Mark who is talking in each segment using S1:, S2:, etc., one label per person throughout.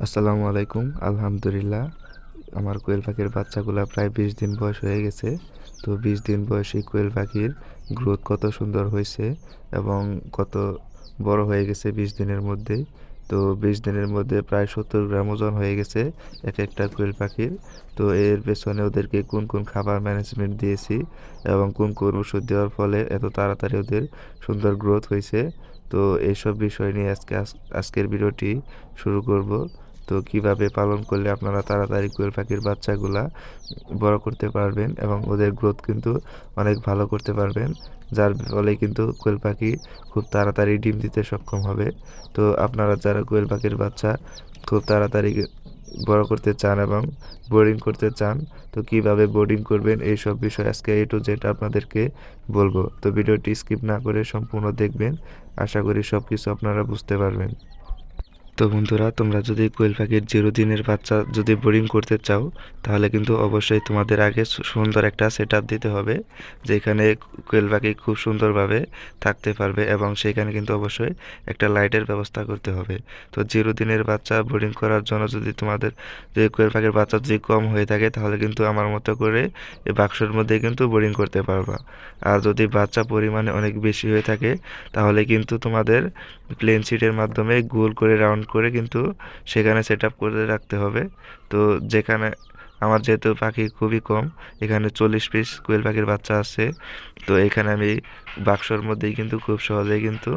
S1: আসসালামু আলাইকুম, আলহামদুলিল্লাহ। আমার কোয়েল পাখির বাচ্চাগুলো প্রায় বিশ দিন বয়স হয়ে গেছে। তো বিশ দিন বয়সী কোয়েল পাখির গ্রোথ কত সুন্দর হয়েছে এবং কত বড় হয়ে গেছে বিশ দিনের মধ্যেই তো বিশ দিনের মধ্যে প্রায় সত্তর গ্রাম ওজন হয়ে গেছে এক একটা কোয়েল পাখির। তো এর পেছনে ওদেরকে কোন কোন খাবার ম্যানেজমেন্ট দিয়েছি এবং কোন কোন ওষুধ দেওয়ার ফলে এত তাড়াতাড়ি ওদের সুন্দর গ্রোথ হয়েছে। তো এইসব বিষয় নিয়ে আজকে আজ- আজকের ভিডিওটি শুরু করব। তো কীভাবে পালন করলে আপনারা তাড়াতাড়ি কোয়েল পাখির বাচ্চাগুলা বড় করতে পারবেন এবং ওদের গ্রোথ কিন্তু অনেক ভালো করতে পারবেন, যার ফলে কিন্তু কোয়েল পাখি খুব তাড়াতাড়ি ডিম দিতে সক্ষম হবে। তো আপনারা যারা কোয়েল পাখির বাচ্চা খুব তাড়াতাড়ি বড় করতে চান এবং বোর্ডিং করতে চান, তো কীভাবে বোর্ডিং করবেন এই সব বিষয় আজকে এ টু জেড আপনাদেরকে বলব। তো ভিডিওটি স্কিপ না করে সম্পূর্ণ দেখবেন। আশা করি সব কিছু আপনারা বুঝতে পারবেন। তো বন্ধুরা, তোমরা যদি কোয়েল পাখির জিরো দিনের বাচ্চা যদি বোরিং করতে চাও, তাহলে কিন্তু অবশ্যই তোমাদের আগে সুন্দর একটা সেট দিতে হবে, যেখানে কোয়েল পাখি খুব সুন্দরভাবে থাকতে পারবে এবং সেখানে কিন্তু অবশ্যই একটা লাইটের ব্যবস্থা করতে হবে। তো জিরো দিনের বাচ্চা বোরিং করার জন্য যদি তোমাদের, যে কোয়েল পাখির বাচ্চা যদি কম হয়ে থাকে, তাহলে কিন্তু আমার মতো করে এই বাক্সের মধ্যে কিন্তু বোরিং করতে পারবা। আর যদি বাচ্চা পরিমাণে অনেক বেশি হয়ে থাকে, তাহলে কিন্তু তোমাদের প্লেন শিটের মাধ্যমে গোল করে রাউন্ড করে কিন্তু সেখানে সেট করে রাখতে হবে। তো যেখানে আমার যেহেতু পাখি খুবই কম, এখানে চল্লিশ পিস কোয়েল পাখির বাচ্চা আছে। তো এখানে আমি বাক্সর মধ্যেই কিন্তু খুব সহজেই কিন্তু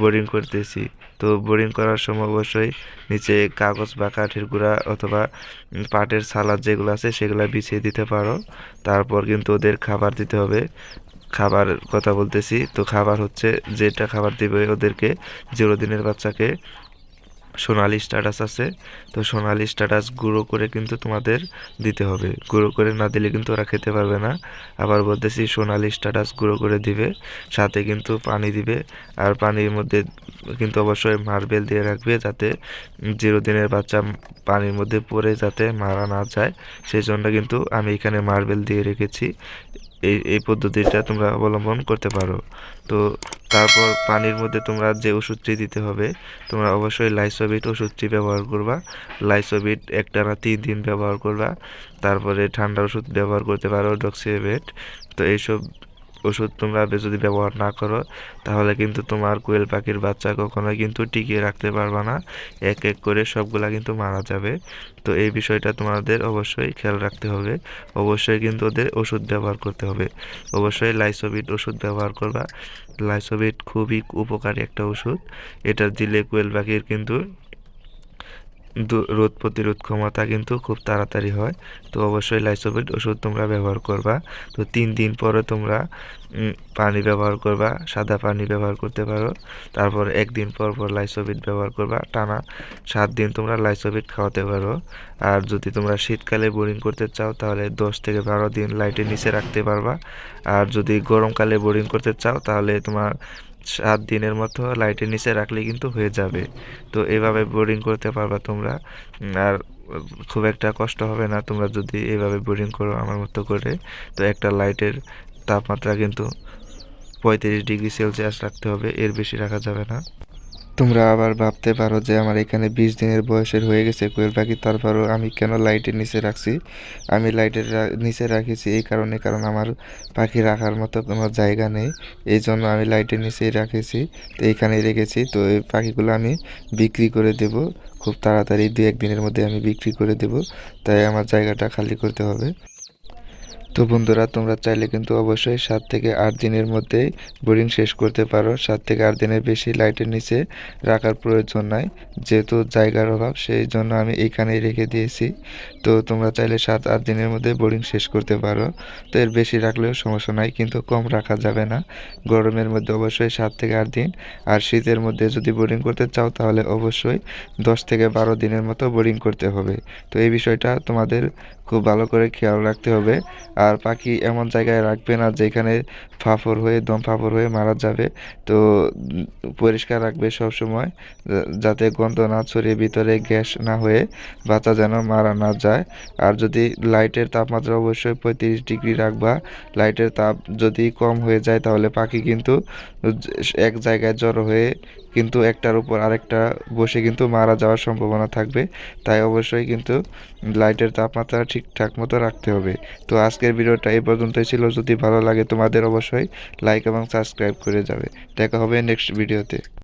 S1: বোরিং করতেছি। তো বোরিং করার সময় অবশ্যই নিচে কাগজ বা কাঠের গুঁড়া অথবা পাটের সালাদ যেগুলো আছে সেগুলো বিছিয়ে দিতে পারো। তারপর কিন্তু ওদের খাবার দিতে হবে। খাবার কথা বলতেছি। তো খাবার হচ্ছে যেটা খাবার দিবে ওদেরকে জিরো দিনের বাচ্চাকে সোনালি স্ট্যাটাস আছে, তো সোনালি স্ট্যাটাস গুঁড়ো করে কিন্তু তোমাদের দিতে হবে। গুঁড়ো করে না দিলে কিন্তু ওরা খেতে পারবে না। আবার বলতেছি, সোনালি স্ট্যাটাস গুঁড়ো করে দিবে, সাথে কিন্তু পানি দিবে। আর পানির মধ্যে কিন্তু অবশ্যই মার্বেল দিয়ে রাখবে যাতে জিরো দিনের বাচ্চা পানির মধ্যে পড়ে যাতে মারা না যায়। সেই জন্য কিন্তু আমি এখানে মার্বেল দিয়ে রেখেছি। এই এই পদ্ধতিটা তোমরা অবলম্বন করতে পারো। তো তারপর পানির মধ্যে তোমরা যে ওষুধটি দিতে হবে, তোমরা অবশ্যই লাইসোবিট ওষুধটি ব্যবহার করবা। লাইসোবিট একটানা তিন দিন ব্যবহার করবা। তারপরে ঠান্ডা ওষুধ ব্যবহার করতে পারো, ডক্সিবেট। তো এইসব ওষুধ তোমরা যদি ব্যবহার না করো, তাহলে কিন্তু তোমার কোয়েল পাখির বাচ্চা কখনোই কিন্তু টিকিয়ে রাখতে পারবা না। এক এক করে সবগুলা কিন্তু মারা যাবে। তো এই বিষয়টা তোমাদের অবশ্যই খেয়াল রাখতে হবে। অবশ্যই কিন্তু ওদের ওষুধ ব্যবহার করতে হবে। অবশ্যই লাইসোবিট ওষুধ ব্যবহার করবা। লাইসোবিট খুবই উপকারী একটা ওষুধ। এটা দিলে কোয়েল পাখির কিন্তু দু- রোগ প্রতিরোধ ক্ষমতা কিন্তু খুব তাড়াতাড়ি হয়। তো অবশ্যই লাইসোবিট ওষুধ তোমরা ব্যবহার করবা। তো তিন দিন পরে তোমরা পানি ব্যবহার করবা, সাদা পানি ব্যবহার করতে পারো। তারপর একদিন পর পর লাইসোবিট ব্যবহার করবা। টানা সাত দিন তোমরা লাইসোবিট খাওয়াতে পারো। আর যদি তোমরা শীতকালে বোরিং করতে চাও, তাহলে দশ থেকে বারো দিন লাইটের নিচে রাখতে পারবা। আর যদি গরমকালে বোরিং করতে চাও, তাহলে তোমার সাত দিনের মতো লাইটের নিচে রাখলে কিন্তু হয়ে যাবে। তো এভাবে বোরিং করতে পারবা তোমরা। আর খুব একটা কষ্ট হবে না তোমরা যদি এভাবে বোরিং করো আমার মতো করে। তো একটা লাইটের তাপমাত্রা কিন্তু পঁয়ত্রিশ ডিগ্রি সেলসিয়াস রাখতে হবে, এর বেশি রাখা যাবে না। তোমরা আবার ভাবতে পারো যে আমার এখানে বিশ দিনের বয়সের হয়ে গেছে কোয়েল পাখি তারপরও আমি কেন লাইটের নিচে রাখছি? আমি লাইটের নিচে রাখেছি এই কারণে, কারণ আমার পাখি রাখার মতো কোনো জায়গা নেই এই জন্য আমি লাইটের নিচেই রাখেছি, তো এইখানেই রেখেছি, তো এই পাখিগুলো আমি বিক্রি করে দেব, খুব তাড়াতাড়ি দু একদিনের মধ্যে আমি বিক্রি করে দেব, তাই আমার জায়গাটা খালি করতে হবে। তো বন্ধুরা, তোমরা চাইলে কিন্তু অবশ্যই সাত থেকে আট দিনের মধ্যেই বোরিং শেষ করতে পারো। সাত থেকে আট দিনের বেশি লাইটের নিচে রাখার প্রয়োজন নাই। যেহেতু জায়গার অভাব, সেই জন্য আমি এইখানেই রেখে দিয়েছি। তো তোমরা চাইলে সাত, আট দিনের মধ্যে বোরিং শেষ করতে পারো। তো এর বেশি রাখলেও সমস্যা নাই, কিন্তু কম রাখা যাবে না। গরমের মধ্যে অবশ্যই সাত থেকে আট দিন। আর শীতের মধ্যে যদি বোরিং করতে চাও, তাহলে অবশ্যই দশ থেকে বারো দিনের মতো বোরিং করতে হবে। তো এই বিষয়টা তোমাদের খুব ভালো করে খেয়াল রাখতে হবে। আর পাখি এমন জায়গায় রাখবে না যেখানে ফাফর হয়ে, দম ফাফর হয়ে মারা যাবে। তো পরিষ্কার রাখবে সব সময় যাতে গন্ধ না ছড়িয়ে ভিতরে গ্যাস না হয়ে বাচ্চা যেন মারা না যায়। আর যদি লাইটের তাপমাত্রা অবশ্যই পঁয়ত্রিশ ডিগ্রি রাখবা। লাইটের তাপ যদি কম হয়ে যায় তাহলে পাখি কিন্তু এক জায়গায় জড়ো হয়ে কিন্তু একটার উপর আরেকটা বসে কিন্তু মারা যাওয়ার সম্ভাবনা থাকবে। তাই অবশ্যই কিন্তু লাইটের তাপমাত্রা ঠিকঠাক মতো রাখতে হবে। তো আজকের ভিডিওটা এই পর্যন্তই ছিল। যদি ভালো লাগে তোমাদের অবশ্যই লাইক এবং সাবস্ক্রাইব করে যাবে। দেখা হবে নেক্সট ভিডিওতে